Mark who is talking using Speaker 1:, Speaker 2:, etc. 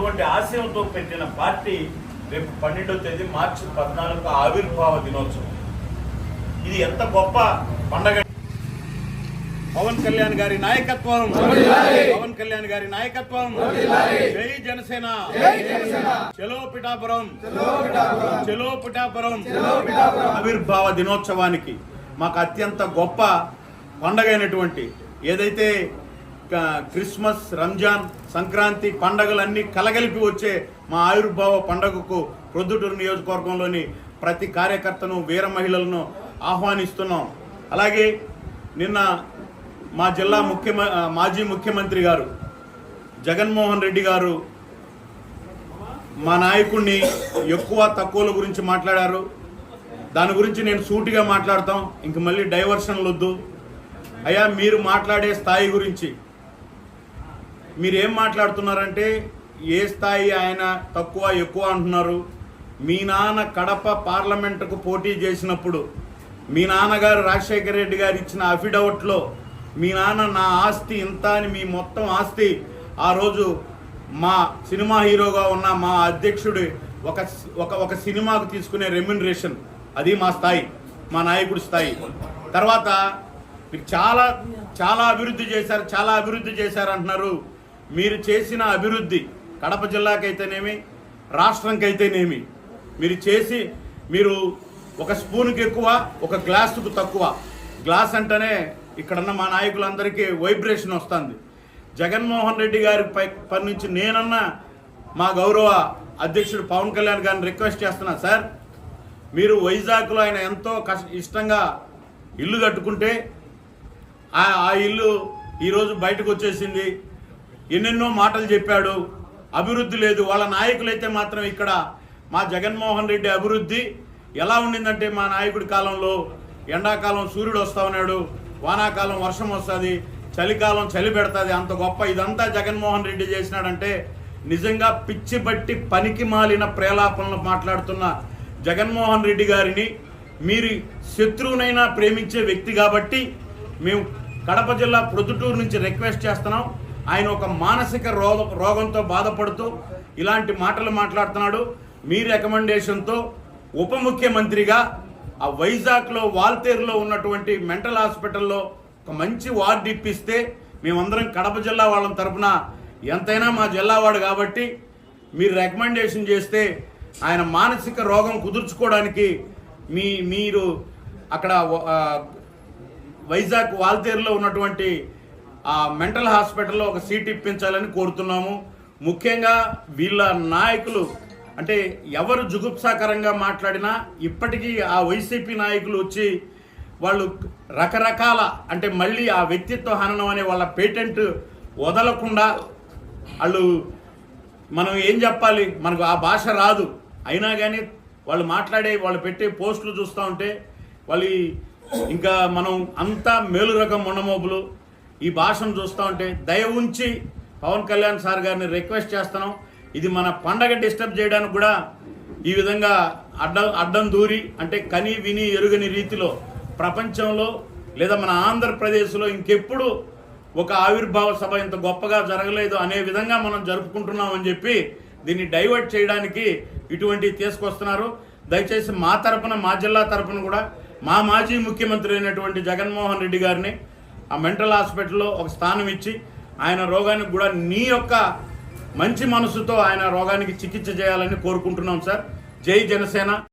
Speaker 1: అటువంటి ఆశయంతో పెట్టిన పార్టీ రేపు పన్నెండో తేదీ మార్చి పద్నాలుగు ఆవిర్భావ దినోత్సవం. ఇది ఎంత గొప్ప పండగ. పవన్ కళ్యాణ్ గారి నాయకత్వం. పవన్ కళ్యాణ్ గారి నాయకత్వం. జై జనసేన. చెలో పిఠాపురం. చెలో పిఠాపురం. ఆవిర్భావ దినోత్సవానికి మాకు అత్యంత గొప్ప పండగైనటువంటి ఏదైతే క్రిస్మస్ రంజాన్ సంక్రాంతి పండగలన్నీ కలగలిపి వచ్చే మా ఆయుర్భావ పండగకు ప్రొద్దుటూరు నియోజకవర్గంలోని ప్రతి కార్యకర్తను వీర మహిళలను ఆహ్వానిస్తున్నాం. అలాగే నిన్న మా జిల్లా ముఖ్యమ మాజీ ముఖ్యమంత్రి గారు జగన్మోహన్ రెడ్డి గారు మా నాయకుడిని ఎక్కువ తక్కువల గురించి మాట్లాడారు. దాని గురించి నేను సూటిగా మాట్లాడతాం. ఇంక మళ్ళీ డైవర్షన్లు వద్దు అయ్యా మీరు మాట్లాడే స్థాయి గురించి మీరు ఏం మాట్లాడుతున్నారంటే ఏ స్థాయి ఆయన తక్కువ ఎక్కువ అంటున్నారు. మీ నాన్న కడప పార్లమెంటుకు పోటీ చేసినప్పుడు మీ నాన్నగారు రాజశేఖర రెడ్డి గారు ఇచ్చిన అఫిడవిట్లో మీ నాన్న నా ఆస్తి ఇంత అని మీ మొత్తం ఆస్తి ఆ రోజు మా సినిమా హీరోగా ఉన్న మా అధ్యక్షుడు ఒక ఒక ఒక సినిమాకు తీసుకునే రెమ్యునరేషన్ అది మా స్థాయి మా నాయకుడి స్థాయి. తర్వాత మీరు చాలా చాలా అభివృద్ధి చేశారు చాలా అభివృద్ధి చేశారు అంటున్నారు మీరు చేసిన అభివృద్ధి కడప జిల్లాకైతేనేమి రాష్ట్రంకైతేనేమి మీరు చేసి మీరు ఒక స్పూన్కి ఎక్కువ ఒక గ్లాసుకు తక్కువ. గ్లాస్ అంటేనే ఇక్కడున్న మా నాయకులందరికీ వైబ్రేషన్ వస్తుంది. జగన్మోహన్ రెడ్డి గారి పై పై నుంచి నేనన్న మా గౌరవ అధ్యక్షుడు పవన్ కళ్యాణ్ గారిని రిక్వెస్ట్ చేస్తున్నా సార్. మీరు వైజాగ్లో ఆయన ఎంతో కష్ట ఇష్టంగా ఇల్లు కట్టుకుంటే ఆ ఆ ఇల్లు ఈరోజు బయటకు వచ్చేసింది ఎన్నెన్నో మాటలు చెప్పాడు. అభివృద్ధి లేదు. వాళ్ళ నాయకులైతే మాత్రం ఇక్కడ మా జగన్మోహన్ రెడ్డి అభివృద్ధి ఎలా ఉండిందంటే మా నాయకుడి కాలంలో ఎండాకాలం సూర్యుడు వస్తా ఉన్నాడు. వానాకాలం వర్షం వస్తుంది. చలికాలం చలి పెడుతుంది. అంత గొప్ప ఇదంతా జగన్మోహన్ రెడ్డి చేసినాడంటే నిజంగా పిచ్చి బట్టి పనికి మాలిన ప్రేలాపనలు మాట్లాడుతున్న జగన్మోహన్ రెడ్డి గారిని మీరు శత్రువునైనా ప్రేమించే వ్యక్తి కాబట్టి మేము కడప జిల్లా ప్రొద్దుటూరు నుంచి రిక్వెస్ట్ చేస్తున్నాం. ఆయన ఒక మానసిక రోగ రోగంతో బాధపడుతూ ఇలాంటి మాటలు మాట్లాడుతున్నాడు. మీ రికమెండేషన్తో ఉప ముఖ్యమంత్రిగా ఆ వైజాగ్లో వాల్తేరులో ఉన్నటువంటి మెంటల్ హాస్పిటల్లో ఒక మంచి వార్డు ఇప్పిస్తే మేమందరం కడప జిల్లా వాళ్ళ తరపున ఎంతైనా మా జిల్లావాడు కాబట్టి మీరు రికమెండేషన్ చేస్తే ఆయన మానసిక రోగం కుదుర్చుకోవడానికి మీ మీరు అక్కడ వైజాగ్ వాల్తేరులో ఉన్నటువంటి ఆ మెంటల్ హాస్పిటల్లో ఒక సీట్ ఇప్పించాలని కోరుతున్నాము. ముఖ్యంగా వీళ్ళ నాయకులు అంటే ఎవరు జుగుప్సాకరంగా మాట్లాడినా ఇప్పటికీ ఆ వైసీపీ నాయకులు వచ్చి వాళ్ళు రకరకాల అంటే మళ్ళీ ఆ వ్యక్తిత్వ హననం అనే వాళ్ళ పేటెంట్ వదలకుండా వాళ్ళు మనం ఏం చెప్పాలి? మనకు ఆ భాష రాదు. అయినా కానీ వాళ్ళు మాట్లాడే వాళ్ళు పెట్టే పోస్టులు చూస్తూ ఉంటే వాళ్ళు ఇంకా మనం అంతా మేలు రకం మొండమోబులు ఈ భాషను చూస్తూ ఉంటే దయ ఉంచి పవన్ కళ్యాణ్ సార్ గారిని రిక్వెస్ట్ చేస్తున్నాం. ఇది మన పండగ డిస్టర్బ్ చేయడానికి కూడా ఈ విధంగా అడ్డం అడ్డం దూరి అంటే కని విని ఎరుగని రీతిలో ప్రపంచంలో లేదా మన ఆంధ్రప్రదేశ్లో ఇంకెప్పుడు ఒక ఆవిర్భావ సభ ఇంత గొప్పగా జరగలేదు అనే విధంగా మనం జరుపుకుంటున్నాం అని చెప్పి దీన్ని డైవర్ట్ చేయడానికి ఇటువంటివి తీసుకొస్తున్నారు. దయచేసి మా తరపున మా జిల్లా తరపున కూడా మా మాజీ ముఖ్యమంత్రి అయినటువంటి జగన్మోహన్ రెడ్డి గారిని ఆ మెంటల్ హాస్పిటల్లో ఒక స్థానం ఇచ్చి ఆయన రోగానికి కూడా నీ యొక్క మంచి మనసుతో ఆయన రోగానికి చికిత్స చేయాలని కోరుకుంటున్నాం సార్. జై జనసేన.